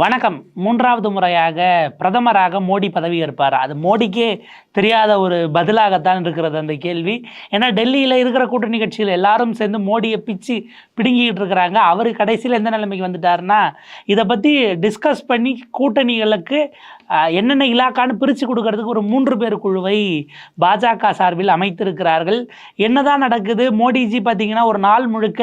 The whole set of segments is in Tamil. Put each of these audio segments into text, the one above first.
வணக்கம். மூன்றாவது முறையாக பிரதமராக மோடி பதவி ஏற்பார் அது மோடிக்கே தெரியாத ஒரு பதிலாகத்தான் இருக்கிறது அந்த கேள்வி. ஏன்னா டெல்லியில் இருக்கிற கூட்டணி கட்சிகள் எல்லாரும் சேர்ந்து மோடியை பிச்சு பிடுங்கிக்கிட்டு இருக்கிறாங்க. அவர் கடைசியில் எந்த நிலைமைக்கு வந்துட்டாருன்னா இதை பற்றி டிஸ்கஸ் பண்ணி கூட்டணிகளுக்கு என்னென்ன இலாக்கான்னு பிரித்து கொடுக்கறதுக்கு ஒரு மூன்று பேர் குழுவை பாஜக சார்பில் அமைத்திருக்கிறார்கள். என்னதான் நடக்குது? மோடிஜி பார்த்தீங்கன்னா ஒரு நாள் முழுக்க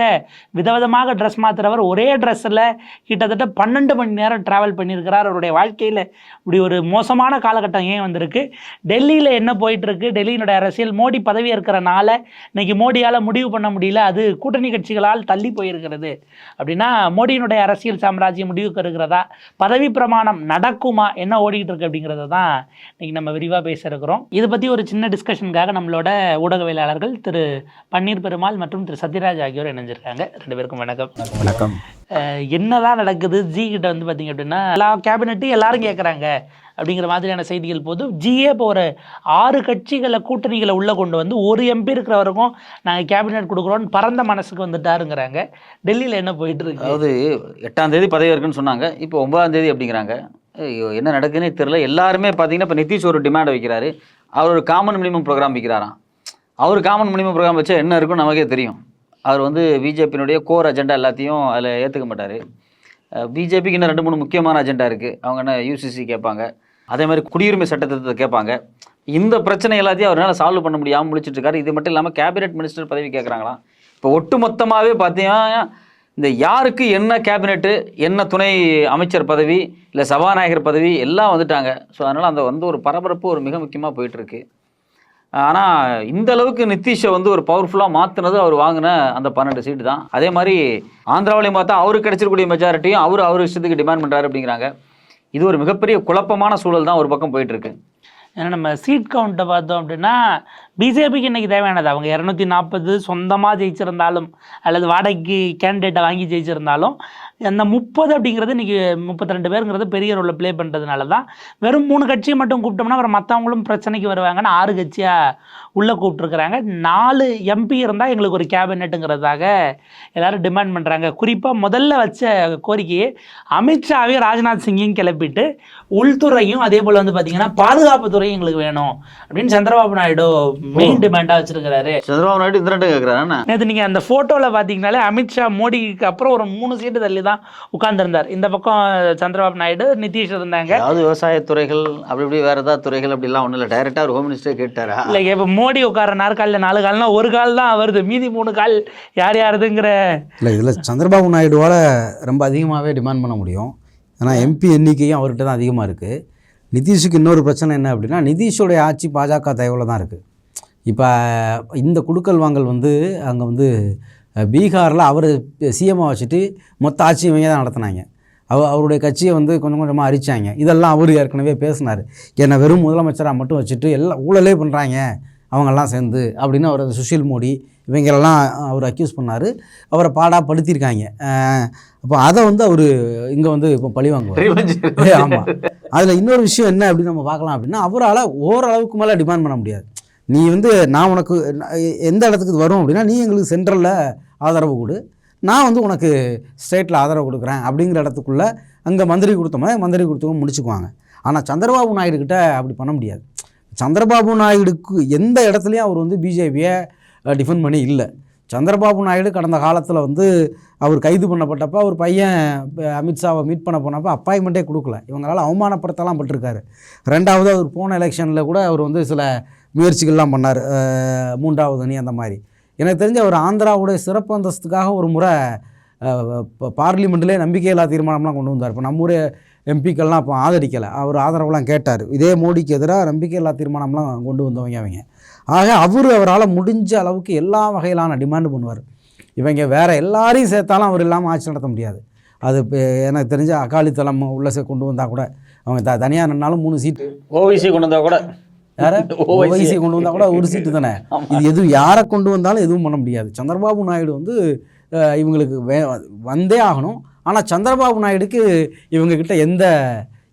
விதவிதமாக ட்ரெஸ் மாத்துறவர். ஒரே ட்ரெஸ்ஸில் கிட்டத்தட்ட பன்னெண்டு மணி நேரம் ட்ராவல் பண்ணியிருக்கிறார். அவருடைய வாழ்க்கையில் இப்படி ஒரு மோசமான காலகட்டம் ஏன் வந்திருக்கு? டெல்லியில் என்ன போயிட்டு இருக்கு டெல்லியினுடைய அரசியல் மோடி பதவி இருக்கிறனால இன்னைக்கு மோடியால் முடிவு பண்ண முடியல. அது கூட்டணி கட்சிகளால் தள்ளி போயிருக்கிறது. அப்படின்னா மோடியினுடைய அரசியல் சாம்ராஜ்யம் முடிவுக்கு இருக்கிறதா பதவி பிரமாணம் நடக்குமா? என்ன ஓடிக்கிட்டு இருக்கு அப்படிங்கிறத தான் இன்னைக்கு நம்ம விரிவாக பேச இருக்கிறோம் இதை பற்றி ஒரு சின்ன டிஸ்கஷனுக்காக நம்மளோட ஊடகவியலாளர்கள் திரு பன்னீர் பெருமாள் மற்றும் திரு சத்யராஜ் ஆகியோர் இணைஞ்சிருக்காங்க. ரெண்டு பேருக்கும் வணக்கம். வணக்கம். என்னதான் நடக்குது? ஜி கிட்ட வந்து பார்த்தீங்க அப்படின்னா எல்லா கேபினட்டையும் எல்லாரும் கேட்குறாங்க அப்படிங்கிற மாதிரியான செய்திகள் போது ஜிஏ இப்போ ஒரு ஆறு கட்சிகளை கூட்டணிகளை உள்ளே கொண்டு வந்து ஒரு எம்பி இருக்கிற வரைக்கும் நாங்கள் கேபினெட் கொடுக்குறோன்னு பரந்த மனசுக்கு வந்துட்டாருங்கிறாங்க. டெல்லியில் என்ன போயிட்டு இருக்கு அதாவது எட்டாம் தேதி பதவி இருக்குன்னு சொன்னாங்க. இப்போ ஒன்பதாம் தேதி அப்படிங்கிறாங்க. ஐயோ, என்ன நடக்குதுன்னே தெரில எல்லாருமே பார்த்தீங்கன்னா இப்போ நிதிஷ் ஒரு டிமாண்ட் வைக்கிறாரு. அவர் ஒரு காமன் மினிமம் ப்ரோக்ராம் வைக்கிறாராம். அவர் காமன் மினிமம் ப்ரோக்ராம் வச்சா என்ன இருக்குன்னு நமக்கே தெரியும். அவர் வந்து பிஜேபியினுடைய கோர் அஜெண்டா எல்லாத்தையும் அதில் ஏற்றுக்க மாட்டார். பிஜேபிக்கு இன்னும் ரெண்டு மூணு முக்கியமான அஜெண்டா இருக்குது அவங்க என்ன யூசிசி கேட்பாங்க. அதே மாதிரி குடியுரிமை சட்டத்திட்டத்தை கேட்பாங்க. இந்த பிரச்சனை எல்லாத்தையும் அவரால் சால்வ் பண்ண முடியாமல் முடிச்சுட்டு இருக்காரு. இது மட்டும் இல்லாமல் கேபினெட் மினிஸ்டர் பதவி கேட்குறாங்களாம். இப்போ ஒட்டு மொத்தமாகவே பார்த்தீங்கன்னா இந்த யாருக்கு என்ன கேபினெட்டு என்ன துணை அமைச்சர் பதவி இல்லை சபாநாயகர் பதவி எல்லாம் வந்துட்டாங்க. ஸோ அதனால் அந்த வந்து ஒரு பரபரப்பு ஒரு மிக முக்கியமாக போயிட்டுருக்கு ஆனால் இந்த அளவுக்கு நிதிஷை வந்து ஒரு பவர்ஃபுல்லாக மாற்றினது அவர் வாங்கின அந்த பன்னெண்டு சீட்டு தான். அதே மாதிரி ஆந்திராவிலையும் பார்த்தா அவருக்கு கிடச்சிருக்கூடிய மெஜாரிட்டியும் அவர் அவர் இஷ்டத்துக்கு டிமாண்ட் பண்ணுறாரு அப்படிங்கிறாங்க. இது ஒரு மிகப்பெரிய குழப்பமான சூழல் தான் ஒரு பக்கம் போயிட்டுருக்கு. ஏன்னா நம்ம சீட் கவுண்ட்டை பார்த்தோம் அப்படின்னா பிஜேபிக்கு இன்றைக்கி தேவையானது. அவங்க இரநூத்தி நாற்பது சொந்தமாக ஜெயிச்சிருந்தாலும் அல்லது வாடகைக்கு கேண்டிடேட்டை வாங்கி ஜெயிச்சிருந்தாலும் அந்த முப்பது அப்படிங்கிறது இன்னைக்கு முப்பத்தி ரெண்டு பேருங்கிறது பெரிய ரோலில் ப்ளே பண்ணுறதுனால தான் வெறும் மூணு கட்சியை மட்டும் கூப்பிட்டோம்னா அப்புறம் மற்றவங்களும் பிரச்சனைக்கு வருவாங்கன்னு ஆறு கட்சியாக உள்ளே கூப்பிட்ருக்குறாங்க நாலு எம்பி இருந்தால் எங்களுக்கு ஒரு கேபினெட்டுங்கிறதாக எல்லாரும் டிமாண்ட் பண்ணுறாங்க குறிப்பாக முதல்ல வச்ச கோரிக்கையை அமித்ஷாவையும் ராஜ்நாத் சிங்கையும் கிளப்பிட்டு உள்துறையும் அதே போல் வந்து பார்த்தீங்கன்னா பாதுகாப்புத்துறையும் எங்களுக்கு வேணும் அப்படின்னு சந்திரபாபு நாயுடு மெயின் டிமாண்டாக வச்சிருக்கிறாரு. சந்திரபாபு நாயுடு இந்த ரெண்டு கேட்குறாரு நேற்று நீங்கள் அந்த ஃபோட்டோவில் பார்த்தீங்கனாலே அமித்ஷா மோடிக்கு அப்புறம் ஒரு மூணு சீட்டு தள்ளி தான் உட்கார்ந்திருந்தார். இந்த பக்கம் சந்திரபாபு நாயுடு நிதிஷ் இருந்தாங்க. அதாவது விவசாய துறைகள் அப்படி இப்படி வேறு ஏதாவது துறைகள் அப்படிலாம் ஒன்றும் இல்லை. டைரெக்டாக ஒரு ஹோம் மினிஸ்டரே கேட்டாரா? இல்லை இப்போ மோடி உட்கார நாற்காலில் நாலு கால்னா ஒரு கால் தான் வருது. மீதி மூணு கால் யார் யாருதுங்கிற இல்லை இதில் சந்திரபாபு நாயுடுவால் ரொம்ப அதிகமாகவே டிமாண்ட் பண்ண முடியும். ஏன்னா எம்பி எண்ணிக்கையும் அவர்கிட்ட தான் அதிகமாக இருக்குது நிதிஷுக்கு இன்னொரு பிரச்சனை என்ன அப்படின்னா நிதிஷோடைய ஆட்சி பாஜக தயவில் தான் இருக்குது இப்போ இந்த குடுக்கல் வாங்கல் வந்து அங்கே வந்து பீகாரில் அவர் சிஎம்ஐ வச்சுட்டு மொத்த ஆட்சி இவங்க தான் நடத்துனாங்க. அவ அவருடைய கட்சியை வந்து கொஞ்சம் கொஞ்சமாக அரிச்சாங்க. இதெல்லாம் அவர் ஏற்கனவே பேசினார். என்னை வெறும் முதலமைச்சராக மட்டும் வச்சுட்டு எல்லாம் ஊழலே பண்ணுறாங்க அவங்கெல்லாம் சேர்ந்து அப்படின்னு அவர் சுஷில் மோடி இவங்களெல்லாம் அவர் அக்யூஸ் பண்ணார். அவரை பாடாக படுத்தியிருக்காங்க அப்போ அதை வந்து அவர் இங்கே வந்து இப்போ பழி வாங்குவார். ஆமாம் அதில் இன்னொரு விஷயம் என்ன அப்படின்னு நம்ம பார்க்கலாம் அப்படின்னா அவரால் ஓரளவுக்கு மேலே டிமாண்ட் பண்ண முடியாது. நீ வந்து நான் உனக்கு எந்த இடத்துக்கு வரும் அப்படின்னா நீ எங்களுக்கு சென்ட்ரலில் ஆதரவு கொடு. நான் வந்து உனக்கு ஸ்டேட்டில் ஆதரவு கொடுக்குறேன் அப்படிங்கிற இடத்துக்குள்ளே அங்கே மந்திரி கொடுத்த மந்திரி கொடுத்தவங்க முடிச்சுக்குவாங்க. ஆனால் சந்திரபாபு நாயுடு கிட்ட அப்படி பண்ண முடியாது. சந்திரபாபு நாயுடுக்கு எந்த இடத்துலையும் அவர் வந்து பிஜேபியை டிஃபெண்ட் பண்ணி இல்லை. சந்திரபாபு நாயுடு கடந்த காலத்தில் வந்து அவர் கைது பண்ணப்பட்டப்போ அவர் பையன் அமித்ஷாவை மீட் பண்ண போனப்போ அப்பாயின்மெண்ட்டே கொடுக்கல. இவங்களால் அவமானப்படுத்தலாம் பட்டிருக்காரு. ரெண்டாவது அவர் போன எலெக்ஷனில் கூட அவர் வந்து சில முயற்சிகள்லாம் பண்ணார். மூன்றாவது அணி அந்த மாதிரி. எனக்கு தெரிஞ்ச அவர் ஆந்திராவுடைய சிறப்பு அந்தஸ்துக்காக ஒரு முறை பார்லிமெண்ட்லேயே நம்பிக்கையில்லா தீர்மானம்லாம் கொண்டு வந்தார். இப்போ நம்ம ஊர் எம்பிக்கள்லாம் அப்போ ஆதரிக்கலை. அவர் ஆதரவுலாம் கேட்டார். இதே மோடிக்கு எதிராக நம்பிக்கையில்லா தீர்மானம்லாம் கொண்டு வந்தவங்க அவங்க. ஆக அவர் அவரால் முடிஞ்ச அளவுக்கு எல்லா வகையிலான டிமாண்டு பண்ணுவார். இவங்க வேறு எல்லாரையும் சேர்த்தாலும் அவர் இல்லாமல் ஆட்சி நடத்த முடியாது. அது இப்போ எனக்கு தெரிஞ்ச அகாலித்தளம் உள்ள கொண்டு வந்தால் கூட அவங்க த தனியாக நின்னாலும் மூணு சீட்டு. ஓவிசி கொண்டு வந்தால் கூட. யார? OIC. ஓவைசி கொண்டு வந்தால் கூட ஒரு சீட்டு தானே? இது எதுவும் யாரை கொண்டு வந்தாலும் எதுவும் பண்ண முடியாது. சந்திரபாபு நாயுடு வந்து இவங்களுக்கு வே வந்தே ஆகணும். ஆனால் சந்திரபாபு நாயுடுக்கு இவங்க கிட்ட எந்த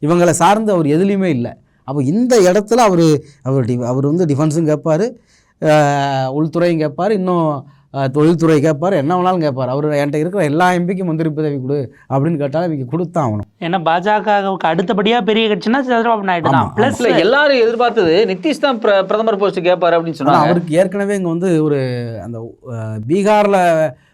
இவங்களை சார்ந்த அவர் எதுலேயுமே இல்லை. அப்போ இந்த இடத்துல அவர் அவர் டி அவர் வந்து டிஃபென்ஸும் கேட்பார் உள்துறையும் கேட்பார் இன்னும் தொழில்துறை கேட்பார் என்ன வேணாலும் கேட்பார். அவர் என்கிட்ட இருக்கிற எல்லா எம்பிக்கும் மந்திரி பதவி கொடு அப்படின்னு கேட்டாலும் இவங்க கொடுத்தான் ஆகணும் ஏன்னா பாஜகவுக்கு அடுத்தபடியா பெரிய கட்சினா சந்திரபாபு நாயுடு தான். பிளஸ் எல்லாரும் எதிர்பார்த்தது நிதிஷ் தான் பிர- பிரதமர் போஸ்ட் கேட்பாரு அப்படின்னு சொன்னாங்க. அவருக்கு ஏற்கனவே இங்கே வந்து ஒரு அந்த பீகாரில்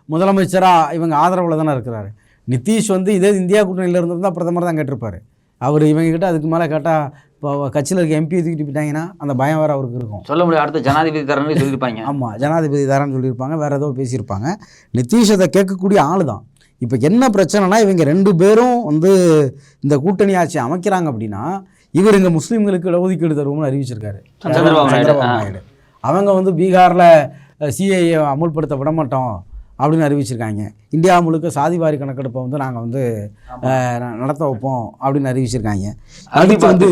முதலமைச்சராக இவங்க ஆதரவில் தானே இருக்கிறாரு. நிதிஷ் வந்து இதே இந்தியா கூட்டணியில் இருந்திருந்தா பிரதமர் தான் கேட்டிருப்பாரு. அவர் இவங்க கிட்ட அதுக்கு மேலே கேட்டால் இப்போ கட்சியில் இருக்க எம்பி தூக்கிட்டு போயிட்டாங்கன்னா அந்த பயம் வேறு அவருக்கு இருக்கும். சொல்ல முடியும் அடுத்த ஜனாதிபதி தரன்னு சொல்லியிருப்பாங்க. ஆமாம் ஜனாதிபதி தரேன்னு சொல்லியிருப்பாங்க வேறு ஏதோ பேசியிருப்பாங்க. நிதிஷ் அதை கேட்கக்கூடிய ஆள் தான் இப்போ என்ன பிரச்சனைனா இவங்க ரெண்டு பேரும் வந்து இந்த கூட்டணி ஆட்சி அமைக்கிறாங்க அப்படின்னா இவர் இங்கே முஸ்லீம்களுக்கு இடஒதுக்கீடு தருவோம்னு அறிவிச்சிருக்காரு. சந்திரபாபு நாயுடு, அவங்க வந்து பீகாரில் சிஏஏ அமுல்படுத்த விட மாட்டோம் அப்படின்னு அறிவிச்சிருக்காங்க. இந்தியா முழுக்க சாதிவாரி கணக்கெடுப்பை வந்து நாங்கள் வந்து நடத்த வைப்போம் அப்படின்னு அறிவிச்சிருக்காங்க. அடுத்து வந்து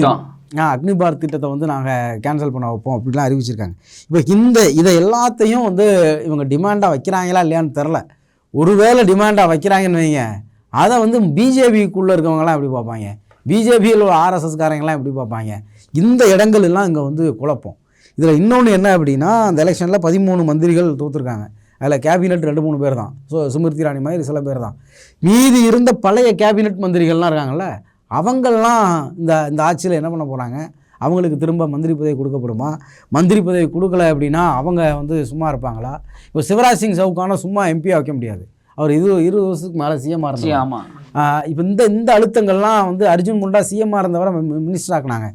அக்னி பாரத் திட்டத்தை வந்து நாங்கள் கேன்சல் பண்ண வைப்போம் அப்படிலாம் அறிவிச்சிருக்காங்க. இப்போ இந்த இதை எல்லாத்தையும் வந்து இவங்க டிமாண்டாக வைக்கிறாங்களா இல்லையான்னு தெரில ஒருவேளை டிமாண்டாக வைக்கிறாங்கன்னு வைங்க. அதை வந்து பிஜேபிக்குள்ளே இருக்கவங்களாம் எப்படி பார்ப்பாங்க? பிஜேபியில் உள்ள ஆர்எஸ்எஸ்காரங்களாம் எப்படி பார்ப்பாங்க? இந்த இடங்கள் எல்லாம் இங்கே வந்து குழப்பம். இதில் இன்னொன்று என்ன அப்படின்னா அந்த எலெக்ஷனில் பதிமூணு மந்திரிகள் தோற்றுருக்காங்க அதில் கேபினெட் ரெண்டு மூணு பேர் தான். ஸோ சுமிருதி ராணி மாதிரி சில பேர் தான். மீதி இருந்த பழைய கேபினெட் மந்திரிகள்லாம் இருக்காங்கல்ல அவங்கெல்லாம் இந்த இந்த ஆட்சியில் என்ன பண்ண போகிறாங்க அவங்களுக்கு திரும்ப மந்திரி பதவி கொடுக்கப்படுமா? மந்திரி பதவி கொடுக்கல அப்படின்னா அவங்க வந்து சும்மா இருப்பாங்களா? இப்போ சிவராஜ் சிங் சவுக்கான சும்மா எம்பியாக வைக்க முடியாது. அவர் இது இருபது வருஷத்துக்கு மேலே சிஎம்மாக இருந்தார். ஆமா. இப்போ இந்த இந்த அழுத்தங்கள்லாம் வந்து அர்ஜுன் முண்டா சிஎம்மாக இருந்தவரை மினிஸ்டர் ஆக்குனாங்க.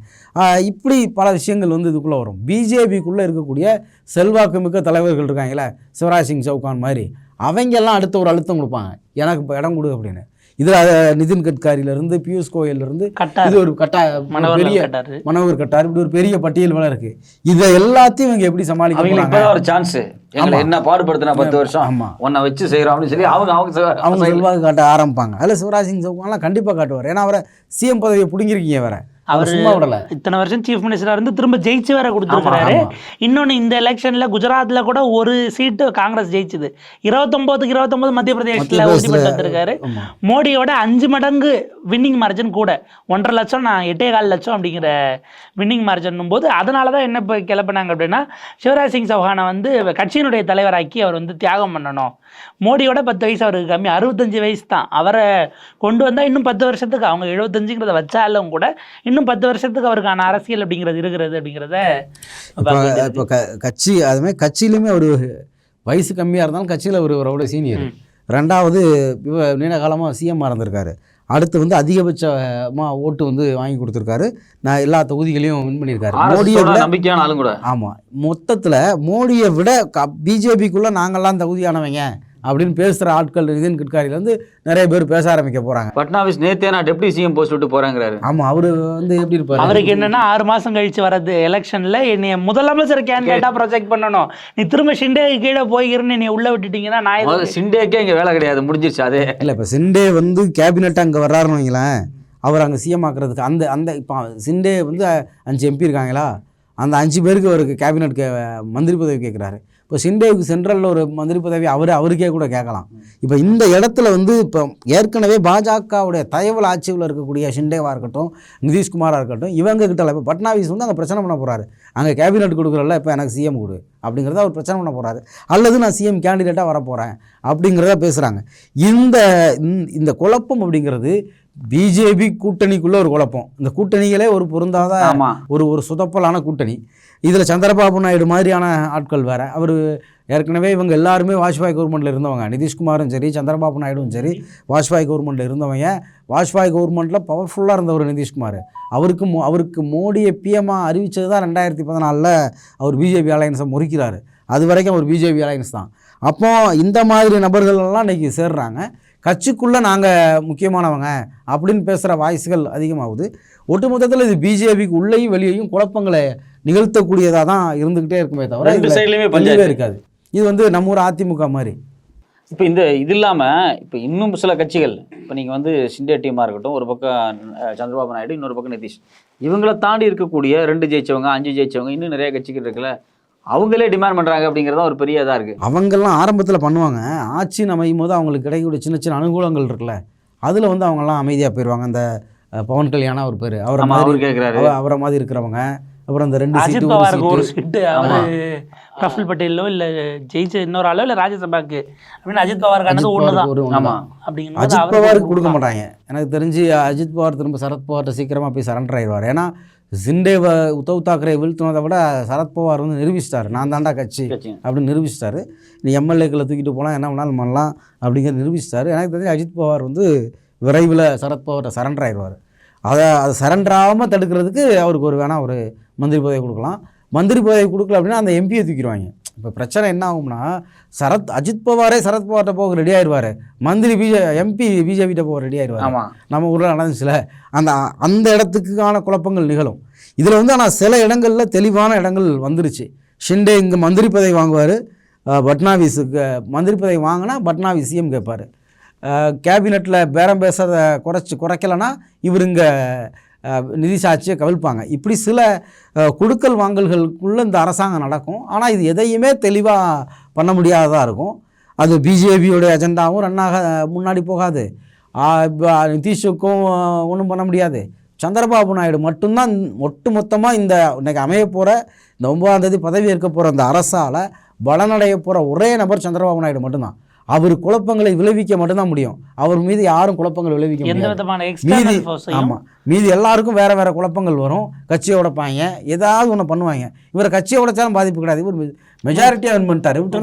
இப்படி பல விஷயங்கள் வந்து இதுக்குள்ளே வரும். பிஜேபிக்குள்ளே இருக்கக்கூடிய செல்வாக்கு மிக்க தலைவர்கள் இருக்காங்களே சிவராஜ் சிங் சவுகான் மாதிரி. அவங்கெல்லாம் அடுத்த ஒரு அழுத்தம் கொடுப்பாங்க. எனக்கு இப்போ இடம் கொடு அப்படின்னு. இதில் நிதின் கட்காரியிலேருந்து பியூஷ் கோயல்லேருந்து இது ஒரு கட்டா பெரிய மனோகர் கட்டார். இப்படி ஒரு பெரிய பட்டியல் வேலை இருக்கு. இதை எல்லாத்தையும் இவங்க எப்படி சமாளிக்க ஒரு சான்ஸ் எங்களை. என்ன பாடுபடுத்தினா பத்து வருஷம்? ஆமா. உன்னை வச்சு செய்யறோம் அப்படின்னு சொல்லி அவங்க அவங்க அவங்க செல்வாக்கு காட்ட ஆரம்பிப்பாங்க. அதில் சிவராஜ் சிங் சவுகான்லாம் கண்டிப்பாக காட்டுவார். ஏன்னா அவரை சிஎம் பதவியை பிடுங்கிருக்கீங்க வேற. அவர் இத்தனை வருஷம் சீஃப் மினிஸ்டரா இருந்து திரும்ப ஜெயிச்சு வேற கொடுத்துருக்காரு. இன்னொன்னு இந்த எலெக்ஷன்ல குஜராத்ல கூட ஒரு சீட்டு காங்கிரஸ் ஜெயிச்சுது. இருபத்தொன்பதுக்கு இருபத்தொன்பது மத்திய பிரதேசத்துல மத்திய உறுதி பிரதேசத்துல- வந்திருக்காரு. மோடியோட அஞ்சு மடங்கு வின்னிங் மார்ஜின் கூட. ஒன்றரை லட்சம் நான் எட்டே கால் லட்சம் அப்படிங்கிற வின்னிங் மார்ஜின் போது அதனால தான் என்ன கிளப்பினாங்க அப்படின்னா சிவராஜ் சிங் சௌஹானை வந்து கட்சியினுடைய தலைவராக்கி அவர் வந்து தியாகம் பண்ணணும். மோடியோட பத்து வயசு அவருக்கு கம்மி. அறுபத்தஞ்சு வயசு தான் அவரை கொண்டு வந்தால் இன்னும் பத்து வருஷத்துக்கு அவங்க எழுபத்தஞ்சுங்கிறத வச்சாலும் கூட இன்னும் பத்து வருஷத்துக்கு அவருக்கான அரசியல் அப்படிங்கிறது இருக்கிறது அப்படிங்கிறத இப்போ க கட்சி அதுமாதிரி கட்சியிலுமே ஒரு வயசு கம்மியாக இருந்தாலும் கட்சியில் ஒரு அவரோட சீனியர். ரெண்டாவது நீண்ட காலமாக சிஎம்மாக இருந்திருக்காரு. அடுத்து வந்து அதிகபட்சமாக ஓட்டு வந்து வாங்கி கொடுத்துருக்காரு. நான் எல்லா தொகுதிகளையும் வின் பண்ணியிருக்காரு. மோடியை விட நம்பிக்கையான ஆளும் கூட ஆமாம் மொத்தத்தில் மோடியை விட க பிஜேபிக்குள்ளே நாங்கள்லாம் தகுதியானவங்க. அப்படின்னு பேசுகிற ஆட்கள் நிதின் கட்காரியிலேருந்து நிறைய பேர் பேச ஆரம்பிக்க போகிறாங்க பட்னாவிஸ் நேத்தே நான் டெப்டி சிஎம் போஸ்ட் விட்டு போறேங்கிறாரு. ஆமாம் அவர் வந்து எப்படி இருப்பார்? அவருக்கு என்னன்னா ஆறு மாசம் கழிச்சு வர்றது எலெக்ஷன்ல என்னைய முதலமைச்சர் கேண்டிடேட்டா ப்ரொஜெக்ட் பண்ணணும். நீ திரும்ப ஷிண்டே கீழே போய்கிறன்னு நீ உள்ள விட்டுட்டீங்கன்னா நான்? சிண்டேக்கே இங்க வேலை கிடையாது முடிஞ்சிருச்சு அதே. இல்லை இப்போ சிண்டே வந்து கேபினெட் அங்கே வர்றாருன்னு வைங்களேன். அவர் அங்கே சிஎம் ஆக்குறதுக்கு அந்த அந்த இப்போ சிண்டே வந்து அஞ்சு எம்பி இருக்காங்களா? அந்த அஞ்சு பேருக்கு அவருக்கு கேபினெட் கே மந்திரி பதவி கேட்குறாரு இப்போ சிண்டேவுக்கு சென்ட்ரலில் ஒரு மந்திரி பதவி அவர் அவருக்கே கூட கேட்கலாம். இப்போ இந்த இடத்துல வந்து இப்போ ஏற்கனவே பாஜகவுடைய தயவல் ஆட்சியில் இருக்கக்கூடிய ஷிண்டேவாக இருக்கட்டும் நிதிஷ்குமாராக இருக்கட்டும் இவங்க கிட்ட இப்போ பட்னாவிஸ் வந்து அங்கே பிரச்சனை பண்ண போகிறாரு அங்கே கேபினெட் கொடுக்குறல இப்போ எனக்கு சிஎம் கொடு அப்படிங்கிறத அவர் பிரச்சனை பண்ண போகிறாரு அல்லது நான் சிஎம் கேண்டிடேட்டாக வர போகிறேன் அப்படிங்கிறத பேசுகிறாங்க இந்த இந்த- இந்த குழப்பம் அப்படிங்கிறது பிஜேபி கூட்டணிக்குள்ளே ஒரு குழப்பம். இந்த கூட்டணிகளே ஒரு பொருந்தாத ஒரு ஒரு சுதப்பலான கூட்டணி. இதில் சந்திரபாபு நாயுடு மாதிரியான ஆட்கள் வேறு. அவர் ஏற்கனவே இவங்க எல்லாருமே வாஜ்பாய் கவர்மெண்ட்டில் இருந்தவங்க. நிதிஷ்குமாரும் சரி சந்திரபாபு நாயுடும் சரி வாஜ்பாய் கவர்மெண்ட்டில் இருந்தவங்க. வாஜ்பாய் கவர்மெண்ட்டில் பவர்ஃபுல்லாக இருந்தவர் நிதிஷ்குமார். அவருக்கு மோ அவருக்கு மோடியை பிஎம்மாக அறிவித்தது தான் ரெண்டாயிரத்தி பதினாலில் அவர் பிஜேபி அலையன்ஸை முறிக்கிறாரு. அது வரைக்கும் அவர் பிஜேபி அலையன்ஸ் தான். அப்போ இந்த மாதிரி நபர்கள் எல்லாம் இன்றைக்கி சேர்றாங்க. கட்சிக்குள்ளே நாங்கள் முக்கியமானவங்க அப்படின்னு பேசுகிற வாய்ஸ்கள் அதிகமாகுது. ஒட்டுமொத்தத்தில் இது பிஜேபிக்கு உள்ளேயும் வெளியேயும் குழப்பங்களை நிகழ்த்தக்கூடியதாக தான் இருந்துக்கிட்டே இருக்குமே தவிர ரெண்டு சைட்லயுமே பஞ்சாயத்து. இருக்காது. இது வந்து நம்ம ஊர் அதிமுக மாதிரி. இப்போ இந்த இது இல்லாம இப்போ இன்னும் சில கட்சிகள் இப்போ நீங்க வந்து சிண்டே டீமா இருக்கட்டும் ஒரு பக்கம் சந்திரபாபு நாயுடு இன்னொரு பக்கம் நிதிஷ். இவங்கள தாண்டி இருக்கக்கூடிய ரெண்டு ஜெயிச்சவங்க அஞ்சு ஜெயிச்சவங்க இன்னும் நிறைய கட்சிகள் இருக்குல்ல. அவங்களே டிமாண்ட் பண்றாங்க அப்படிங்கிறது ஒரு பெரிய இதா இருக்கு. அவங்கெல்லாம் ஆரம்பத்தில் பண்ணுவாங்க. ஆட்சி அமையும் போது அவங்களுக்கு கிடைக்கக்கூடிய சின்ன சின்ன அனுகூலங்கள் இருக்குல்ல அதில் வந்து அவங்கெல்லாம் அமைதியாக போயிடுவாங்க அந்த பவன் கல்யாணம் அவர் பேர். அவரை மாதிரி அவர் கேட்குறாரு அவ- அவரை மாதிரி இருக்கிறவங்க. அப்புறம் இந்த ரெண்டு அஜித் சீட்டு ஒரு பவாருக்கு ஒரு சீட்டு. அவரு பிரஃபுல் பட்டேலோ இல்ல ஜெயிச்ச இன்னொரு ஆளோ இல்ல ராஜ்யசபாக்கு அப்படின்னு அஜித் பவாருக்கானது ஒன்று ஆமா. அப்படிங்கும் அஜித் பவாருக்கு கொடுக்க மாட்டாங்க. எனக்கு தெரிஞ்சு அஜித் பவார் திரும்ப சரத்பவார்கிட்ட சீக்கிரமாக போய் சரண்டர் ஆயிடுவார். ஏன்னா சிண்டேவை உத்தவ் தாக்கரே வீழ்த்தினதை விட சரத்பவார் வந்து நிரூபிச்சிட்டாரு. நான் தாண்டா கட்சி. அப்படின்னு நிரூபிச்சிட்டாரு. நீ எம்எல்ஏக்களை தூக்கிட்டு போகலாம் என்ன வேணாலும் பண்ணலாம் அப்படிங்கிறத நிரூபிச்சிட்டாரு. எனக்கு தெரிஞ்சு அஜித் பவார் வந்து விரைவில் சரத்பவார்கிட்ட சரண்டர் ஆயிடுவார். அதை அது சரண்டர் ஆகாமல் தடுக்கிறதுக்கு அவருக்கு ஒரு வேணால் ஒரு மந்திரி பதவி கொடுக்கலாம். மந்திரி பதவி கொடுக்கல அப்படின்னா அந்த எம்பியை தூக்கிடுவாங்க. இப்போ பிரச்சனை என்ன ஆகும்னா சரத் அஜித் பவாரே சரத்பவார்கிட்ட போக ரெடி ஆயிடுவார் மந்திரி பிஜே எம்பி பிஜேபிகிட்ட போக ரெடி ஆயிடுவார் நம்ம ஊரில் நடந்துச்சுல அந்த அந்த இடத்துக்கான குழப்பங்கள் நிகழும். இதில் வந்து ஆனால் சில இடங்களில் தெளிவான இடங்கள் வந்துருச்சு. ஷிண்டே இங்கே மந்திரி பதவி வாங்குவார். பட்னாவிஸுக்கு மந்திரி பதவி வாங்கினா பட்னாவிஸ் சிஎம் கேட்பார். கேபினெட்டில் பேரம் பேசுறத குறைச்சி குறைக்கலைன்னா இவர் இங்கே நிதி சாட்சியை கவிழ்ப்பாங்க. இப்படி சில கொடுக்கல் வாங்கல்களுக்குள்ளே இந்த அரசாங்கம் நடக்கும். ஆனால் இது எதையுமே தெளிவாக பண்ண முடியாததாக இருக்கும். அது பிஜேபியோட அஜெண்டாவும் ரன்னாக முன்னாடி போகாது. இப்போ நிதிஷுக்கும் ஒன்றும் பண்ண முடியாது. சந்திரபாபு நாயுடு மட்டும்தான் ஒட்டு மொத்தமாக இந்த இன்னைக்கு அமைய போகிற இந்த ஒன்பதாம் தேதி பதவி ஏற்க போகிற இந்த அரசால் பலனடைய போகிற ஒரே நபர் சந்திரபாபு நாயுடு மட்டும்தான். அவர் குழப்பங்களை விளைவிக்க மட்டும்தான் முடியும். அவர் மீது யாரும் குழப்பங்கள் விளைவிக்க முடியாது. ஆமாம் மீதி எல்லாருக்கும் வேற வேற குழப்பங்கள் வரும். கட்சியை உடைப்பாங்க. ஏதாவது ஒன்று பண்ணுவாங்க. இவரை கட்சியை உடைச்சாலும் பாதிப்பு கிடையாது. இவர் மெஜாரிட்டியாக வின் பண்ணிட்டாரு. விட்டு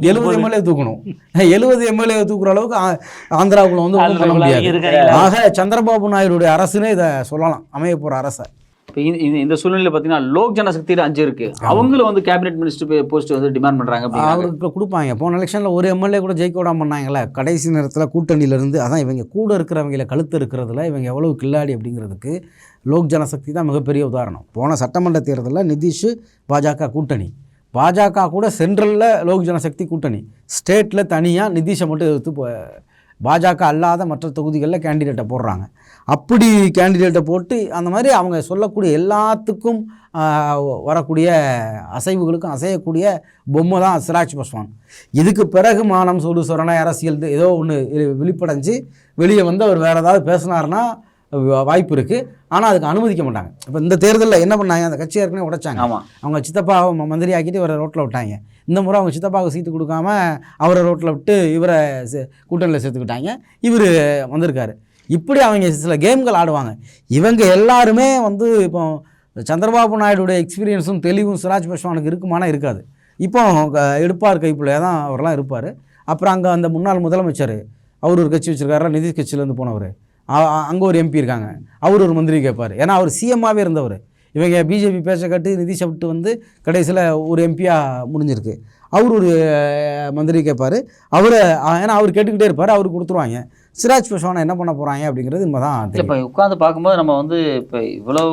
எழுபது. எம்எல்ஏ தூக்கணும். எழுபது எம்எல்ஏ தூக்குற அளவுக்கு ஆந்திராவுக்குள்ள வந்து ஒன்றும் பண்ண முடியாது. ஆக சந்திரபாபு நாயுடைய அரசுனே இதை சொல்லலாம். அமைய போகிற அரசை. இந்த- இந்த- சூழ்நிலையில் பார்த்தீங்கன்னா லோக் ஜனசக்தியில் அஞ்சு இருக்கு. அவங்களும் வந்து கேபினெட் மினிஸ்டர் போஸ்ட் வந்து டிமாண்ட் அப்படிங்கிறாங்க அவருக்கு கொடுப்பாங்க. போன எலெக்ஷனில் ஒரு எம்எல்ஏ கூட ஜெயிக்க விடாம பண்ணாங்களே கடைசி நேரத்தில் கூட்டணியிலேருந்து அதான் இவங்க கூட இருக்கிறவங்கள கழுத்து இருக்கிறதுல இவங்க எவ்வளவு கில்லாடி அப்படிங்கிறதுக்கு லோக் ஜனசக்தி தான் மிகப்பெரிய உதாரணம். போன சட்டமன்ற தேர்தலில் நிதிஷ் பாஜக கூட்டணி. பாஜக கூட சென்ட்ரலில் லோக் ஜனசக்தி கூட்டணி. ஸ்டேட்டில் தனியாக நிதிஷை மட்டும் எடுத்து பாஜக அல்லாத மற்ற தொகுதிகளில் கேண்டிடேட்டை போடுறாங்க. அப்படி கேண்டிடேட்டை போட்டு அந்த மாதிரி அவங்க சொல்லக்கூடிய எல்லாத்துக்கும் வரக்கூடிய அசைவுகளுக்கும் அசையக்கூடிய பொம்மை தான் சிராஜ் பாஸ்வான். இதுக்கு பிறகு மானம் சூடு சொரணை அரசியல் ஏதோ ஒன்று விழிப்படைஞ்சு வெளியே வந்து அவர் வேறு ஏதாவது பேசினாருன்னா வ- வாய்ப்பு இருக்குது ஆனால் அதுக்கு அனுமதிக்க மாட்டாங்க. இப்போ இந்த தேர்தலில் என்ன பண்ணாங்க? அந்த கட்சி ஏற்கனவே உடைச்சாங்க. ஆமா. அவங்க சித்தப்பாவை மந்திரி ஆக்கிட்டு இவரை ரோட்டில் விட்டாங்க. இந்த முறை அவங்க சித்தப்பாவுக்கு சீட்டு கொடுக்காம அவரை ரோட்டில் விட்டு இவரை சே- கூட்டணியில் சேர்த்துக்கிட்டாங்க. இவர் வந்திருக்காரு. இப்படி அவங்க சில கேம்கள் ஆடுவாங்க. இவங்க எல்லாருமே வந்து இப்போ சந்திரபாபு நாயுடுடைய எக்ஸ்பீரியன்ஸும் தெளிவும் சிராஜ் பாஸ்வானுக்கு இருக்குமானா இருக்காது. இப்போ க- எடுப்பார் கைப்பிள்ளையாக தான் அவரெல்லாம் இருப்பார். அப்புறம் அங்கே அந்த முன்னாள் முதலமைச்சர் அவர் ஒரு கட்சி வச்சுருக்காரு நிதிஷ் கட்சியிலேருந்து போனவர். அங்கே ஒரு எம்பி இருக்காங்க. அவர் ஒரு மந்திரி கேட்பார் ஏன்னா அவர் சிஎம்மாகவே இருந்தவர். இவங்க பிஜேபி பேச்சை கட்டு நிதிஷை விட்டு வந்து கடைசியில் ஒரு எம்பியாக முடிஞ்சிருக்கு. அவர் ஒரு மந்திரி கேட்பார் அவரை ஏன்னா அவர் கேட்டுக்கிட்டே இருப்பார். அவர் கொடுத்துருவாங்க. சிராஜ் பாஸ்வானை என்ன பண்ண போகிறாங்க அப்படிங்கிறது இனிமே தான் இப்போ உட்காந்து பார்க்கும்போது நம்ம வந்து இப்போ இவ்வளவு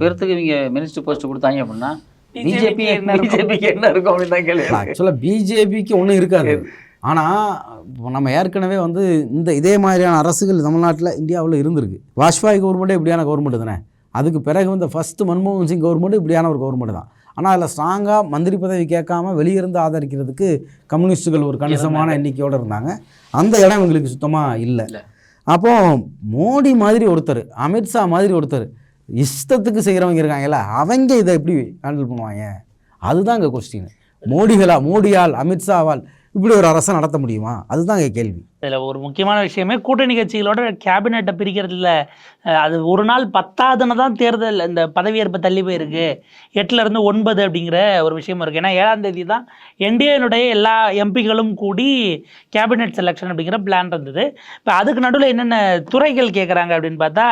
பேர்த்துக்கு இவங்க மினிஸ்டர் போஸ்ட் கொடுத்தாங்க அப்படின்னா பிஜேபி என்ன இருக்கும்? பிஜேபிக்கு என்ன இருக்கும் அப்படின்னு தான் கேள்வி. ஆக்சுவலாக பிஜேபிக்கு ஒன்றும் இருக்காது. ஆனால் இப்போ நம்ம ஏற்கனவே வந்து இந்த இதே மாதிரியான அரசுகள் தமிழ்நாட்டில் இந்தியாவில் இருந்திருக்கு. வாஜ்பாய் கவர்மெண்ட்டே இப்படியான கவர்மெண்ட் தானே? அதுக்கு பிறகு வந்து ஃபஸ்ட்டு மன்மோகன் சிங் கவர்மெண்ட் இப்படியான ஒரு கவர்மெண்ட் தான். ஆனால் அதில் ஸ்ட்ராங்காக மந்திரி பதவி கேட்காம வெளியிருந்து ஆதரிக்கிறதுக்கு கம்யூனிஸ்ட்டுகள் ஒரு கணிசமான எண்ணிக்கையோடு இருந்தாங்க. அந்த இடம் இவங்களுக்கு சுத்தமாக இல்லை. இல்ல. அப்போ மோடி மாதிரி ஒருத்தர் அமித்ஷா மாதிரி ஒருத்தர் இஷ்டத்துக்கு செய்கிறவங்க இருக்காங்கல்ல அவங்க இதை எப்படி ஹேண்டில் பண்ணுவாங்க? அதுதான் இங்கே கொஸ்டின் மோடிகளா மோடியால் அமித்ஷாவால் இப்படி ஒரு அரசை நடத்த முடியுமா? அதுதான் இங்கே கேள்வி. இதில் ஒரு முக்கியமான விஷயமே கூட்டணி கட்சிகளோட கேபினெட்டை பிரிக்கிறதுல அது ஒரு நாள் பத்தாதுன்னு தான் தேர்தல் இந்த பதவியேற்பு தள்ளி போயிருக்கு. எட்டுலேருந்து ஒன்பது அப்படிங்கிற ஒரு விஷயம் இருக்குது ஏன்னா ஏழாம் தேதி தான் என்டிஏனுடைய எல்லா எம்பிகளும் கூடி கேபினெட் செலெக்ஷன் அப்படிங்கிற பிளான் இருந்தது. இப்போ அதுக்கு நடுவில் என்னென்ன துறைகள் கேட்குறாங்க அப்படின்னு பார்த்தா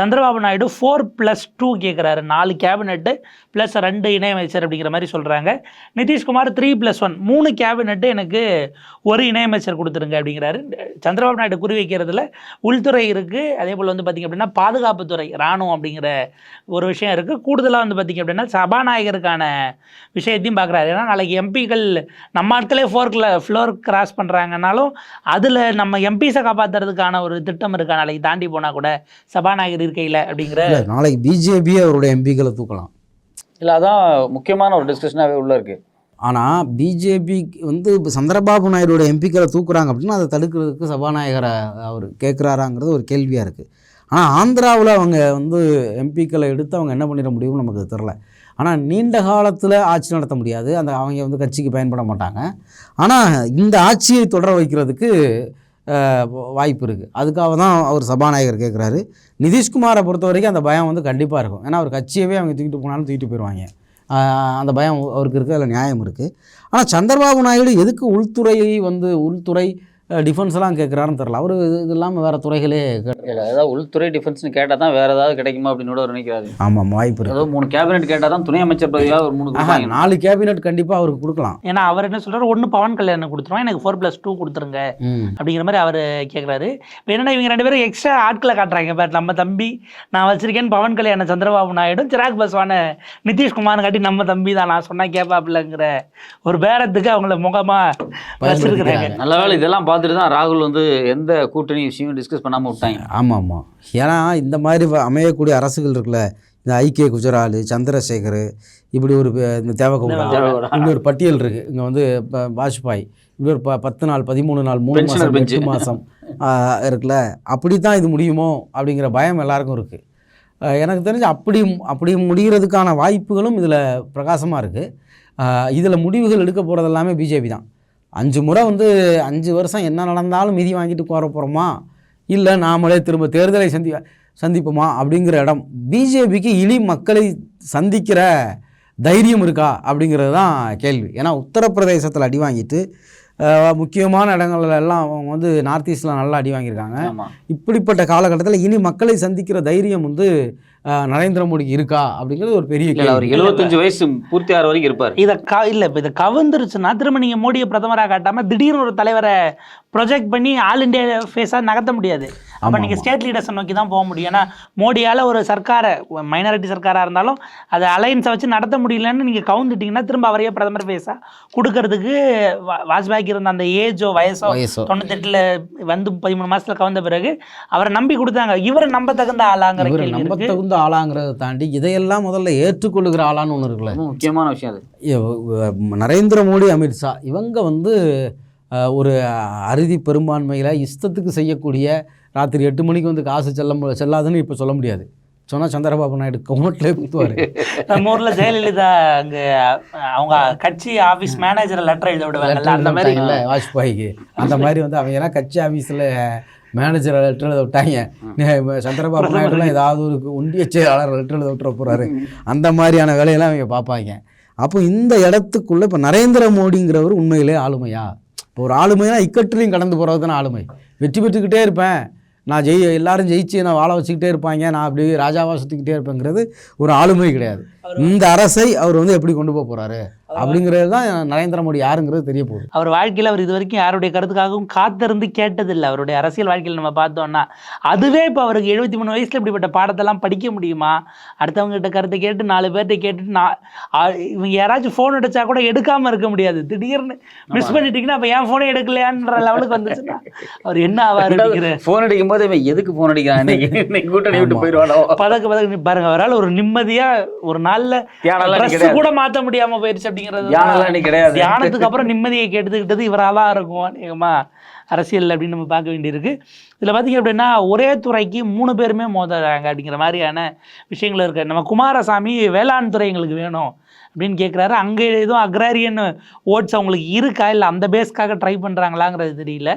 Chandrababu Naidu four plus two கேட்குறாரு நாலு கேபினெட்டு ப்ளஸ் ரெண்டு இணையமைச்சர் அப்படிங்கிற மாதிரி சொல்கிறாங்க நிதிஷ்குமார் த்ரீ ப்ளஸ் ஒன் மூணு கேபினெட்டு எனக்கு ஒரு இணையமைச்சர் கொடுத்துருங்க அப்படிங்கிறாரு. சந்திரபாபு நாயுடு குறி வைக்கிறதுல உள்துறை இருக்குது அதே போல் வந்து பார்த்திங்க அப்படின்னா பாதுகாப்புத்துறை இராணுவம் அப்படிங்கிற ஒரு விஷயம் இருக்குது கூடுதலாக வந்து பார்த்திங்க அப்படின்னா சபாநாயகருக்கான விஷயத்தையும் பார்க்குறாரு ஏன்னா நாளைக்கு எம்பிக்கள் நம்ம ஆட்களே ஃபோர்க்கில் ஃப்ளோர் கிராஸ் பண்ணுறாங்கனாலும் அதில் நம்ம எம்பிஸை காப்பாற்றுறதுக்கான ஒரு திட்டம் இருக்கா? நாளைக்கு தாண்டி போனால் கூட சபாநாயகர் இருக்கையில் அப்படிங்கிற நாளைக்கு பிஜேபியே அவருடைய எம்பிக்களை தூக்கலாம். இல்ல அதான் முக்கியமான ஒரு டிஸ்கஷனாகவே உள்ள இருக்கு. ஆனால் பிஜேபி வந்து இப்போ சந்திரபாபு நாயுடுவோட எம்பிக்களை தூக்குறாங்க அப்படின்னா அதை தடுக்கிறதுக்கு சபாநாயகரை அவர் கேட்குறாராங்கிறது ஒரு கேள்வியாக இருக்குது ஆனால் ஆந்திராவில் அவங்க வந்து எம்பிக்களை எடுத்து அவங்க என்ன பண்ணிட முடியும்னு நமக்கு தெரில ஆனால் நீண்ட காலத்தில் ஆட்சி நடத்த முடியாது. அந்த அவங்க வந்து கட்சிக்கு பயன்பட மாட்டாங்க. ஆனால் இந்த ஆட்சியை தொடர வைக்கிறதுக்கு வாய்ப்பு இருக்குது அதுக்காக தான் அவர் சபாநாயகர் கேட்குறாரு நிதிஷ்குமாரை பொறுத்த வரைக்கும் அந்த பயம் வந்து கண்டிப்பாக இருக்கும். ஏன்னா அவர் கட்சியவே அவங்க தூக்கிட்டு போனாலும் தூக்கிட்டு போயிடுவாங்க அந்த பயம் அவருக்கு இருக்குது அதில் நியாயம் இருக்குது ஆனால் சந்திரபாபு நாயுடு எதுக்கு உள்துறை வந்து உள்துறை டிஃபென்ஸ் எல்லாம் கேட்குறாருன்னு தெரில அவர் இது இல்லாமல் வேறு துறைகளே ஏதாவது உள்துறை டிஃபென்ஸ்னு கேட்டால் தான் வேற ஏதாவது கிடைக்குமா அப்படின்னு கூட நினைக்கிறாரு. ஆமாம் வாய்ப்பு ஏதோ மூணு கேபினெட் கேட்டால் தான் துணை அமைச்சர் பதவியாக ஒரு மூணு நாலு கேபினெட் கண்டிப்பாக அவருக்கு கொடுக்கலாம். ஏன்னா அவர் என்ன சொல்றாரு? ஒன்று பவன் கல்யாணம் கொடுத்துருவோம். எனக்கு ஃபோர் ப்ளஸ் டூ கொடுத்துருங்க. அப்படிங்கிற மாதிரி அவர் கேட்குறாரு இப்போ என்னன்னா இவங்க ரெண்டு பேரும் எக்ஸ்ட்ரா ஆட்களை காட்டுறாங்க. பட் நம்ம தம்பி நான் வச்சிருக்கேன் பவன் கல்யாண சந்திரபாபு நாயுடும் சிராக் பஸ்வான நிதிஷ்குமார் காட்டி நம்ம தம்பி தான். நான் சொன்னா கேட்பாப்புலங்கிற ஒரு பேரத்துக்கு அவங்கள முகமா வச்சிருக்கிறாங்க. நல்ல வேளை இதெல்லாம் பார்த்துட்டு தான் ராகுல் வந்து எந்த கூட்டணி விஷயம் டிஸ்கஸ் பண்ணாம விட்டாங்க. ஆமாம் ஆமாம் ஏன்னா இந்த மாதிரி அமையக்கூடிய அரசுகள் இருக்குல்ல இந்த ஐக்கிய குஜரால் சந்திரசேகர் இப்படி ஒரு இந்த தேவகவுடா. இப்படி ஒரு பட்டியல் இருக்குது இங்கே வந்து இப்போ வாஜ்பாய் இப்படி ஒரு ப பத்து நாள் பதிமூணு நாள் மூணு மாதம். எட்டு மாதம் இருக்குல்ல அப்படி தான் இது முடியுமோ அப்படிங்கிற பயம் எல்லாருக்கும் இருக்குது எனக்கு தெரிஞ்சு அப்படி அப்படி முடிகிறதுக்கான வாய்ப்புகளும் இதில் பிரகாசமாக இருக்குது இதில் முடிவுகள் எடுக்க போகிறது எல்லாமே பிஜேபி தான். அஞ்சு முறை வந்து அஞ்சு வருஷம் என்ன நடந்தாலும் மிதி வாங்கிட்டு போகிற போகிறோமா இல்லை நாமளே திரும்ப தேர்தலை சந்தி சந்திப்போமா? அப்படிங்கிற இடம். பிஜேபிக்கு இனி மக்களை சந்திக்கிற தைரியம் இருக்கா? அப்படிங்கிறது தான் கேள்வி. ஏன்னா உத்தரப்பிரதேசத்தில் அடி வாங்கிட்டு முக்கியமான இடங்கள்ல எல்லாம் அவங்க வந்து நார்த் ஈஸ்டில் நல்லா அடி வாங்கியிருக்காங்க. இப்படிப்பட்ட காலகட்டத்தில் இனி மக்களை சந்திக்கிற தைரியம் வந்து நரேந்திர மோடிக்கு இருக்கா அப்படிங்கிறது ஒரு பெரிய இல்ல அவர் எழுபத்தஞ்சு வயசு பூர்த்தி ஆகிற வரைக்கும் இருப்பார். இதை க இல்லை இப்போ இதை கவுந்துருச்சுன்னா திரும்ப நீங்கள் மோடியை பிரதமராக காட்டாமல் திடீர்னு ஒரு தலைவரை ப்ரொஜெக்ட் பண்ணி ஆல் இந்தியா ஃபேஸாக நகர்த்த முடியாது. அப்போ நீங்கள். ஸ்டேட் லீடர்ஸை நோக்கி தான் போக முடியும். ஏன்னா மோடியால் ஒரு சர்க்காரை மைனாரிட்டி சர்க்காராக இருந்தாலும் அதை அலையன்ஸை வச்சு நடத்த முடியலன்னு நீங்கள் கவுந்துட்டீங்கன்னா திரும்ப அவரையே பிரதமர் ஃபேஸாக கொடுக்கறதுக்கு வா- வாஜ்பாய்க்கு இருந்த அந்த ஏஜோ வயசோ தொண்ணூத்தெட்டில் வந்து பதிமூணு மாசத்துல கவர்ந்த பிறகு அவரை நம்பி கொடுத்தாங்க. இவர் நம்ப தகுந்த ஆளாங்கிற இவர் நம்ப தகுந்த ஆளாங்கிறத தாண்டி இதையெல்லாம் முதல்ல ஏற்றுக்கொள்ளுகிற ஆளான்னு ஒன்று இருக்குல்ல? முக்கியமான விஷயம் அது. நரேந்திர மோடி அமித்ஷா இவங்க வந்து அஹ், ஒரு அறுதி பெரும்பான்மையில் இஷ்டத்துக்கு செய்யக்கூடிய ராத்திரி எட்டு மணிக்கு வந்து காசு செல்ல செல்லாதுன்னு இப்போ சொல்ல முடியாது. சொன்னால் சந்திரபாபு நாயுடு கவுண்ட்லேயே குத்துவார் நம்ம ஊர்ல ஜெயலலிதா அங்க அவங்க கட்சி ஆபீஸ் மேனேஜர் லெட்டர் எழுத விடுவாங்கல்ல அந்த மாதிரி. இல்லை வாஜ்பாய்க்கு. அந்த மாதிரி வந்து அவங்க ஏன்னா கட்சி ஆஃபீஸில் மேனேஜர் லெட்டர் எழுத விட்டாங்க. சந்திரபாபு நாயுடுலாம் ஏதாவது ஒரு ஒன்றிய செயலாளர் லெட்டர் எழுத விட்டுற போகிறாரு அந்த மாதிரியான வேலையெல்லாம் அவங்க பார்ப்பாங்க. அப்போ இந்த இடத்துக்குள்ளே இப்போ நரேந்திர மோடிங்கிறவர் உண்மையிலே ஆளுமையா? இப்போ ஒரு ஆளுமைனா இக்கட்டிலையும் கடந்து போகிறது தானே ஆளுமை. வெற்றி பெற்றுக்கிட்டே இருப்பேன். நான் ஜெய் எல்லாரும் ஜெயிச்சு நான் வாழ வச்சுக்கிட்டே இருப்பாங்க. நான் அப்படி ராஜாவாக சுற்றிக்கிட்டே இருப்பேங்கிறது ஒரு ஆளுமை கிடையாது. இந்த அரசை அவர் வந்து எப்படி கொண்டு போக போகிறாரு அப்படிங்கிறது தான் நரேந்திர மோடி யாருங்கிறது தெரிய போகுது. அவர் வாழ்க்கையில அவர் இது வரைக்கும் யாருடைய கருத்துக்காகவும் காத்திருந்து கேட்டதில்லை. அவருடைய அரசியல் வாழ்க்கையில் நம்ம பார்த்தோம்னா அதுவே இப்போ அவருக்கு எழுபத்தி மூணு வயசுல இப்படிப்பட்ட பாடத்தெல்லாம் படிக்க முடியுமா? அடுத்தவங்க கிட்ட கருத்தை கேட்டு நாலு பேர்கிட்ட கேட்டுட்டு நான் இவங்க யாராச்சும் ஃபோன் அடிச்சா கூட எடுக்காம இருக்க முடியாது. திடீர்னு மிஸ் பண்ணிட்டீங்கன்னா அப்ப ஏன் ஃபோனே எடுக்கலையான்ற லெவலுக்கு வந்துச்சுன்னா அவர் என்ன ஆவார் அப்படிங்கிற போன் அடிக்கும் போது இவன் எதுக்கு போன் அடிக்கிறான்? இன்னைக்கு கூட்டணி விட்டு போயிடுவானோ? பதக்கு பதக்கு பாருங்க அவரால் ஒரு நிம்மதியா ஒரு நாள்ல கூட மாத்த முடியாம போயிருச்சு அப்படிங்கிறது தியானம்லாம் இன்னைக்கு கிடையாது. தியானத்துக்கு அப்புறம் நிம்மதியை கேட்டுக்கிட்டது இவரால இருக்கும். அநேகமா அரசியல் அப்படின்னு நம்ம பார்க்க வேண்டியிருக்கு. இதுல பாத்தீங்க அப்படின்னா ஒரே துறைக்கு மூணு பேருமே மோதுறாங்க அப்படிங்கிற மாதிரியான விஷயங்கள் இருக்கு. நம்ம குமாரசாமி வேளாண் துறை எங்களுக்கு வேணும் அப்படின்னு கேட்குறாரு அங்கே எதுவும் அக்ராரியன் ஓட்ஸ் அவங்களுக்கு இருக்கா? இல்லை அந்த பேஸ்க்காக ட்ரை பண்ணுறாங்களாங்கிறது தெரியல.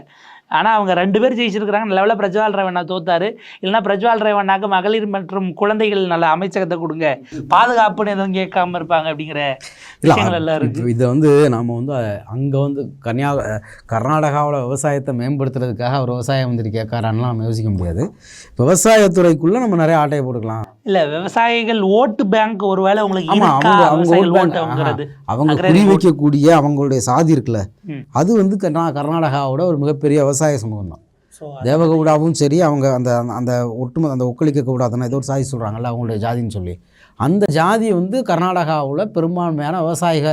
ஆனால் அவங்க ரெண்டு பேர் ஜெயிச்சிருக்கிறாங்க. லெவலில் பிரஜ்வால் ரேவண்ணா தோத்தாரு. இல்லைன்னா பிரஜ்வால் ரேவண்ணாக்கு மகளிர் மற்றும் குழந்தைகள் நல்ல அமைச்சகத்தை கொடுங்க. பாதுகாப்புன்னு எதுவும் கேட்காம இருப்பாங்க அப்படிங்கிற விஷயங்கள் எல்லாம் இருக்கு. இதை வந்து நாம் வந்து அங்கே வந்து கன்னியா கர்நாடகாவில் விவசாயத்தை மேம்படுத்துறதுக்காக அவர் விவசாயம் வந்து கேட்காரான்லாம் நம்ம யோசிக்க முடியாது. விவசாயத்துறைக்குள்ளே நம்ம நிறைய ஆட்டையை போட்டுக்கலாம். இல்ல விவசாயிகள் ஓட்டு பேங்க் ஒருவேளை உங்களுக்கு இருக்கா? அவங்க- அவங்க விவசாயிகள் ஓட்டுங்கிறது அவங்க குறி. வைக்கக்கூடிய அவங்களுடைய சாதி இருக்குல்ல. அது வந்து கர்நா கர்நாடகாவோட ஒரு மிகப்பெரிய விவசாய சமூகம் தான். தேவகவுடாவும் சரி அவங்க அந்த அந்த ஒட்டுமொத்த அந்த ஒக்களிக்க கூடாதுன்னா ஏதோ ஒரு சாதி சொல்கிறாங்கல்ல அவங்களுடைய ஜாதின்னு சொல்லி. அந்த ஜாதி வந்து கர்நாடகாவில் பெரும்பான்மையான விவசாயிக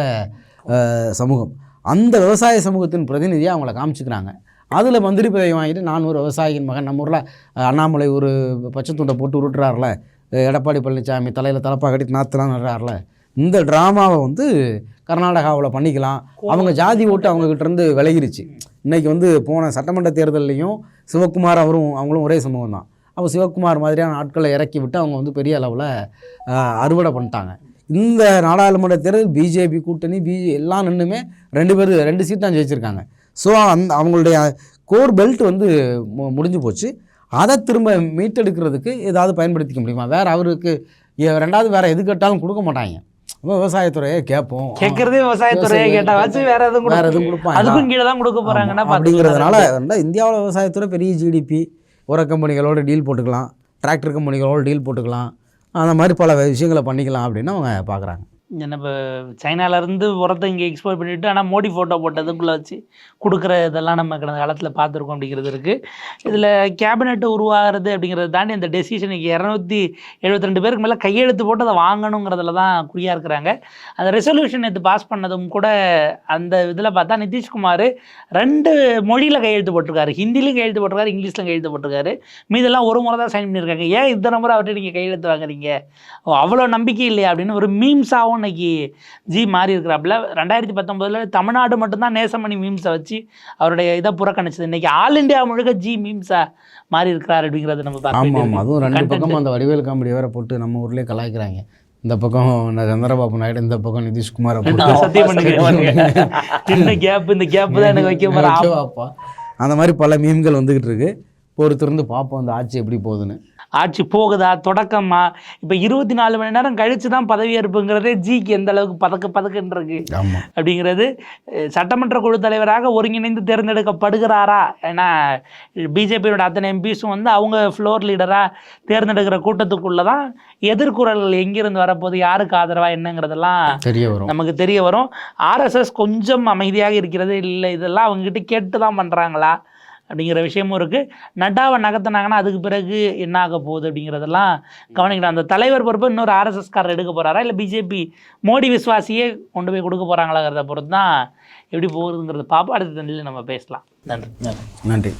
சமூகம். அந்த விவசாய சமூகத்தின் பிரதிநிதியாக அவங்கள காமிச்சுக்கிறாங்க. அதில் மந்திரி பதவி வாங்கிட்டு நான் ஒரு விவசாயியின் மகன் நம்ம ஊரில் அண்ணாமலை ஒரு பச்சை துண்டை போட்டு உருட்டுறாருல எடப்பாடி பழனிசாமி தலையில் தலப்பாக கட்டி நாற்றுலாம் நடுறாருல. இந்த ட்ராமாவை வந்து கர்நாடகாவில் பண்ணிக்கலாம். அவங்க ஜாதி ஓட்டு அவங்கக்கிட்டேருந்து விலகிருச்சு. இன்றைக்கி வந்து போன சட்டமன்ற தேர்தல்லையும் சிவகுமார் அவரும் அவங்களும் ஒரே சமூகம் தான். அப்போ சிவகுமார் மாதிரியான ஆட்களை இறக்கி விட்டு அவங்க வந்து பெரிய அளவில் அறுவடை பண்ணிட்டாங்க. இந்த நாடாளுமன்ற தேர்தல் பிஜேபி கூட்டணி பிஜே எல்லாம் நின்றுமே ரெண்டு பேர் ரெண்டு சீட் தான் ஜெயிச்சிருக்காங்க. ஸோ அந்த அவங்களுடைய கோர் பெல்ட் வந்து மு- முடிஞ்சு போச்சு. அதை திரும்ப மீட்டெடுக்கிறதுக்கு ஏதாவது பயன்படுத்திக்க முடியுமா? வேறு அவருக்கு ரெண்டாவது வேறு எது கேட்டாலும் கொடுக்க மாட்டாங்க. அப்ப விவசாயத்துறையை கேட்போம். கேட்கறதே விவசாயத்துறையை விவசாயி- கேட்டா வச்சு வேற எதுவும் வேற எதுவும் கொடுப்பாங்க. அதுக்கும் கீழே தான் கொடுக்க போறாங்கன்னா ஆமா. அப்படிங்கிறதுனால வந்து இந்தியாவில் விவசாயத்துறை பெரிய ஜிடிபி உர கம்பெனிகளோட டீல் போட்டுக்கலாம் டிராக்டர் கம்பெனிகளோட டீல் போட்டுக்கலாம் அந்த மாதிரி பல விஷயங்களை பண்ணிக்கலாம் அப்படின்னு அவங்க பார்க்குறாங்க. நம்ம சைனாலேருந்து உரத்தை இங்கே எக்ஸ்போர்ட் பண்ணிவிட்டு ஆனால் மோடி ஃபோட்டோ போட்டதுக்குள்ளே வச்சு கொடுக்குற இதெல்லாம் நம்ம கடந்த காலத்தில் பார்த்துருக்கோம் அப்படிங்கிறது இருக்குது இதில் கேபினெட் உருவாகிறது அப்படிங்கிறத தாண்டி இந்த டெசிஷனுக்கு இரநூத்தி எழுபத்தி ரெண்டு பேருக்கு மேலே கையெழுத்து போட்டு அதை வாங்கணுங்கிறதுல தான் குறியாக இருக்கிறாங்க. அந்த ரெசல்யூஷன் இது பாஸ் பண்ணதும் கூட அந்த இதில் பார்த்தா நிதிஷ்குமார் ரெண்டு மொழியில் கையெழுத்து போட்டிருக்காரு. ஹிந்திலையும் கையெழுத்து போட்டிருக்காரு இங்கிலீஷ்லையும் கையெழுத்து போட்டிருக்காரு. மீதெல்லாம் ஒரு முறை தான் சைன் பண்ணியிருக்காங்க. ஏன் இத்தனை முறை அவர்கிட்ட நீங்கள் கையெழுத்து வாங்குறீங்க? அவ்வளோ நம்பிக்கை இல்லையா அப்படின்னு ஒரு மீம்ஸாகவும் இன்னைக்கு ஜி மாறி இருக்கிறாப்புல ரெண்டாயிரத்தி பத்தொம்போதில் தமிழ்நாடு மட்டும்தான் நேசமணி மீம்ஸை வச்சு அவருடைய இதை புறக்கணிச்சது. இன்னைக்கு ஆல் இந்தியா முழுக்க ஜி மீம்ஸா மாறி இருக்கிறார் அப்படிங்கிறத நம்ம ஆமாம் ஆமாம் அதுவும் ரெண்டு. பக்கமும் அந்த வடிவேல் காமெடி வேற போட்டு நம்ம ஊர்லேயே கலாய்க்கிறாங்க. இந்த பக்கம் சந்திரபாபு நாயுடு இந்த பக்கம் நிதிஷ்குமார் சின்ன கேப் இந்த கேப் தான் எனக்கு வைக்க வைக்கவாப்பா அந்த மாதிரி பல மீம்கள் வந்துக்கிட்டு இருக்கு. பொறுத்திருந்து பார்ப்போம் அந்த ஆட்சி எப்படி போகுதுன்னு. ஆட்சி போகுதா தொடக்கமா? இப்போ இருபத்தி நாலு மணி நேரம் கழிச்சு தான் பதவியேற்புங்கிறதே ஜிக்கு எந்த அளவுக்கு பதக்க ஆமாம் அப்படிங்கிறது சட்டமன்ற குழு தலைவராக ஒருங்கிணைந்து தேர்ந்தெடுக்கப்படுகிறாரா? ஏன்னா பிஜேபியோட அத்தனை எம்பிஸும் வந்து அவங்க ஃப்ளோர் லீடராக தேர்ந்தெடுக்கிற கூட்டத்துக்குள்ளே தான் எதிர்குரல்கள் எங்கிருந்து வரப்போகுது யாருக்கு ஆதரவா என்னங்கிறதெல்லாம் தெரிய வரும். நமக்கு தெரிய வரும். ஆர்எஸ்எஸ் கொஞ்சம் அமைதியாக இருக்கிறது இல்லை இதெல்லாம் அவங்ககிட்ட கேட்டு தான் பண்ணுறாங்களா அப்படிங்கிற விஷயமும் இருக்குது நட்டாவை நகர்த்தினாங்கன்னா அதுக்கு பிறகு என்ன ஆக போகுது அப்படிங்கிறதெல்லாம் கவனிக்கணும். அந்த தலைவர் பொறுப்பு இன்னொரு ஆர்எஸ்எஸ்காரர் எடுக்க போகிறாரா இல்லை பிஜேபி மோடி விஸ்வாசியே கொண்டு போய் கொடுக்க போகிறாங்களாங்கிறத பொறுத்து தான் எப்படி போகுதுங்கிறத பார்ப்போம். அடுத்த தண்ணியில் நம்ம பேசலாம். நன்றி நன்றி. நன்றி.